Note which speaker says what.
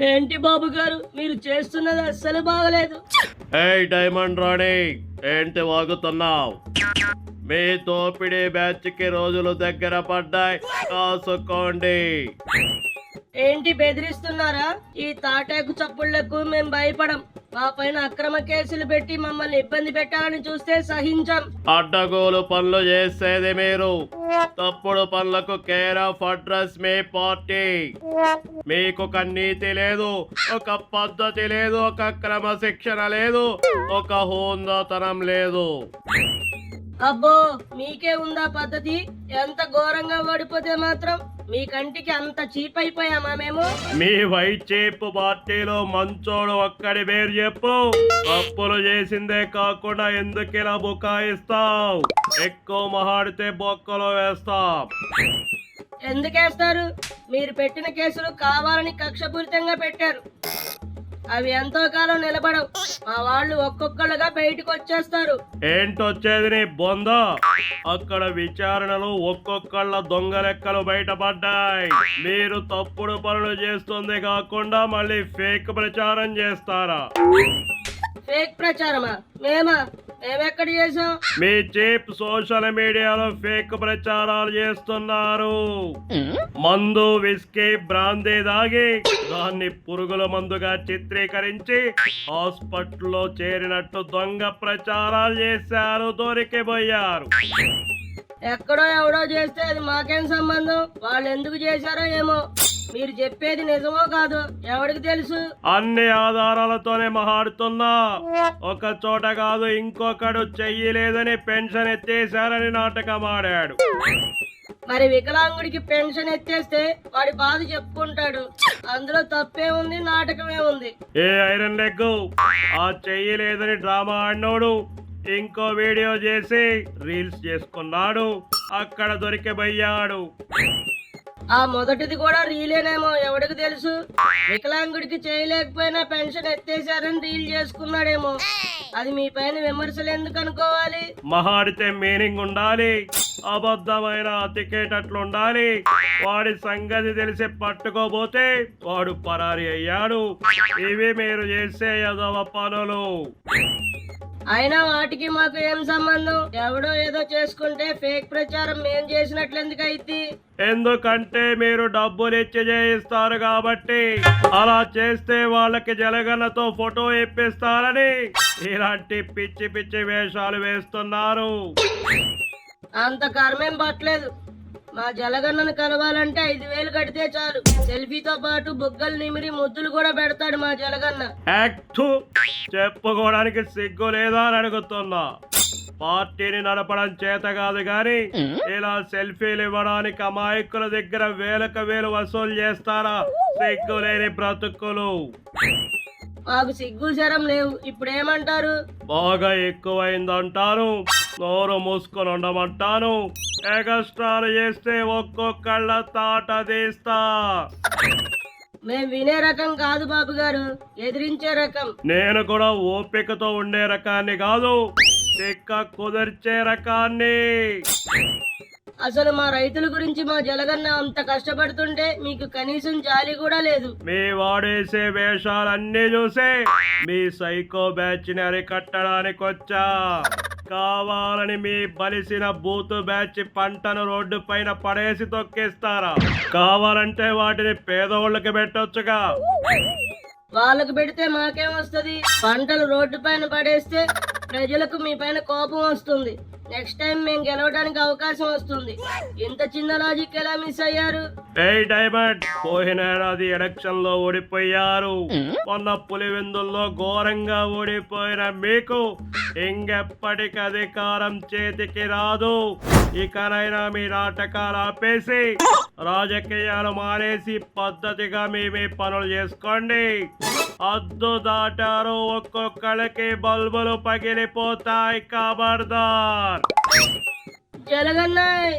Speaker 1: ఏంటి బాబు గారు? మీరు చేస్తున్నది అస్సలు బాగలేదు.
Speaker 2: ఏయ్ డైమండ్ రాణి ఏంటి వాగుతున్నావు? మీ తోపిడి బ్యాచ్కి రోజులు దగ్గర పడ్డాయి. కాసుకోండి.
Speaker 1: ఏంటి బెదిరిస్తున్నారా? ఈ తాటాకు చప్పుళ్ళకు మేము భయపడం. మా పైన అక్రమ కేసులు పెట్టి మమ్మల్ని ఇబ్బంది పెట్టాలని చూస్తే సహించాం.
Speaker 2: అడ్డగోలు పనులు చేసేది మీరు. తప్పుడు పనులకు కేర్ ఆఫ్ అడ్రస్ మీ పార్టీ. మీకు ఒక నీతి లేదు ఒక పద్ధతి లేదు ఒక క్రమశిక్షణ లేదు ఒక హోందాతనం లేదు.
Speaker 1: అబ్బో మీకే ఉందా పద్ధతి? ఎంత ఘోరంగా ఓడిపోతే మాత్రం? మీ కంటికి అంత చీప్ అయిపోయామా మేము?
Speaker 2: మీ వైచేపు పార్టీలో మంచోడు ఒక్కడి పేరు చెప్పు. అప్పులు చేసిందే కాకుండా ఎందుకు ఇలా బుకాయిస్తావు? ఎక్కువ మహాడితే బొక్కలో వేస్తాం.
Speaker 1: ఎందుకేస్తారు? మీరు పెట్టిన కేసులు కావాలని కక్షపూరితంగా పెట్టారు. అవి ఎంతో కాలం నిలబడవు. మా వాళ్ళు ఒక్కొక్కళ్ళుగా బయటకు వచ్చేస్తారు.
Speaker 2: ఏంటొచ్చేది నీ బొంద? అక్కడ విచారణలు ఒక్కొక్కళ్ళ దొంగ లెక్కలు బయటపడ్డాయి. మీరు తప్పుడు పనులు చేస్తుంది కాకుండా మళ్ళీ ఫేక్ ప్రచారం చేస్తారా?
Speaker 1: ఫేక్ ప్రచారమా? మేమా? మేమెక్కడ చేసాం
Speaker 2: మీ చీప్ సోషల్ మీడియాలో ఫేక్ ప్రచారాలు చేస్తున్నారు. మందు విస్కీ బ్రాందీ దాగి దాన్ని పురుగుల మందుగా చిత్రీకరించి హాస్పిటల్లో చేరినట్టు దొంగ ప్రచారాలు చేశారు దొరికిపోయారు.
Speaker 1: ఎక్కడో ఎవడో చేస్తే అది మాకేం సంబంధం? వాళ్ళు ఎందుకు చేశారో ఏమో? మీరు చెప్పేది నిజమో కాదు ఎవడికి తెలుసు?
Speaker 2: అన్ని ఆధారాలతోనే మహాడుతున్నా. ఒక చోట కాదు ఇంకొకడు చెయ్యలేదని పెన్షన్ ఎత్తేశారని నాటకం ఆడాడు.
Speaker 1: మరి వికలాంగుడికి పెన్షన్ ఎత్తేస్తే వాడి బాధ చెప్పుకుంటాడు. అందులో తప్పే ఉంది నాటకమే ఉంది.
Speaker 2: ఏ ఐరన్ లెగ్ ఆ చెయ్యలేదని డ్రామా ఆడినోడు. ఇంకో వీడియో చేసి రీల్స్ చేసుకున్నాడు. అక్కడ దొరికిపోయాడు
Speaker 1: ఆ మొదటిది కూడా రీలేనేమో ఎవడికి తెలుసు? వికలాంగుడికి చేయలేకపోయినా పెన్షన్ ఎత్తేసారని రీల్ చేసుకున్నాడేమో. అది మీ పైన విమర్శలు ఎందుకు అనుకోవాలి?
Speaker 2: మహాడితే మీనింగ్ ఉండాలి అబద్ధమైన అతికేటట్లు ఉండాలి. వాడి సంగతి తెలిసి పట్టుకోబోతే వాడు పరారి అయ్యాడు. ఇవి మీరు చేసే యదవ పనులు.
Speaker 1: అయినా వాటికి మాకు ఏం సంబంధం? ఎవడో ఏదో చేసుకుంటే ఫేక్ ప్రచారం మేం చేసినట్లు అయింది
Speaker 2: ఎందుకంటే మీరు డబ్బులు ఇచ్చి చేయిస్తారు కాబట్టి అలా చేస్తే వాళ్ళకి జలగన్నతో ఫోటో ఇప్పిస్తారని ఇలాంటి పిచ్చి పిచ్చి వేషాలు వేస్తున్నారు.
Speaker 1: అంత కర్మేం పట్టలేదు. మా జలగన్నను కలవాలంటే ఐదు వేలు కడితే చాలు. సెల్ఫీతో పాటు బుగ్గలు నిమిరి ముద్దులు కూడా పెడతాడు మా జలగన్న.
Speaker 2: యాక్ట్! చెప్పుకోవడానికి సిగ్గు లేదా అని అడుగుతున్నా. పార్టీని నడపడం చేత కాదు గాని ఇలా సెల్ఫీలు ఇవ్వడానికి అమాయకుల దగ్గర వేలకు వేలు వసూలు చేస్తారా? సిగ్గు లేని బ్రతుకులు.
Speaker 1: మాకు సిగ్గు శరం లేవు. ఇప్పుడు ఏమంటారు
Speaker 2: బాగా ఎక్కువైందంటాను నోరు మూసుకొని ఉండమంటాను. ఎగస్ట్రాలు చేస్తే ఒక్కొక్కళ్ళ తాట తీస్తా.
Speaker 1: మేం వినే రకం కాదు బాబు గారు. ఎదిరించే రకం.
Speaker 2: నేను కూడా ఓపికతో ఉండే రకాన్ని కాదు. చిక్క కుదిర్చే రకాన్ని.
Speaker 1: అసలు మా రైతుల గురించి మా జలగన్న అంత కష్టపడుతుంటే మీకు కనీసం జాలి కూడా లేదు.
Speaker 2: మీ వాడేసే వేషాలన్నీ చూసే మీ సైకో బ్యాచ్ని అరికట్టడానికి వచ్చా కావాలని మీ బలిసిన బూతు బ్యాచ్ పంటను రోడ్డు పైన పడేసి తొక్కిస్తారా? కావాలంటే వాటిని పేదోళ్ళకి పెట్టొచ్చుగా.
Speaker 1: వాళ్ళకు పెడితే మాకేం వస్తుంది? పంటలు రోడ్డు పైన పడేస్తే ప్రజలకు మీ పైన కోపం వస్తుంది. నెక్స్ట్ టైం మేము గెలవడానికి అవకాశం వస్తుంది. ఇంత చిన్న లాజిక్ ఎలా మిస్ అయ్యారు?
Speaker 2: ఏయ్ డైమండ్ పోయిన ఏడాది ఎలక్షన్లో ఓడిపోయారు. మొన్న పులివెందుల్లో ఘోరంగా ఓడిపోయిన మీకు ఇంకెప్పటికి అధికారం చేతికి రాదు. ఇకనైనా మీ నాటకాలు ఆపేసి రాజకీయాలు మానేసి పద్ధతిగా మీ మీ పనులు చేసుకోండి. అద్దు దాటారు ఒక్కొక్కళ్ళకి బల్బులు పగిలిపోతాయి కాబర్దార్.
Speaker 1: జలగన్నాయ్.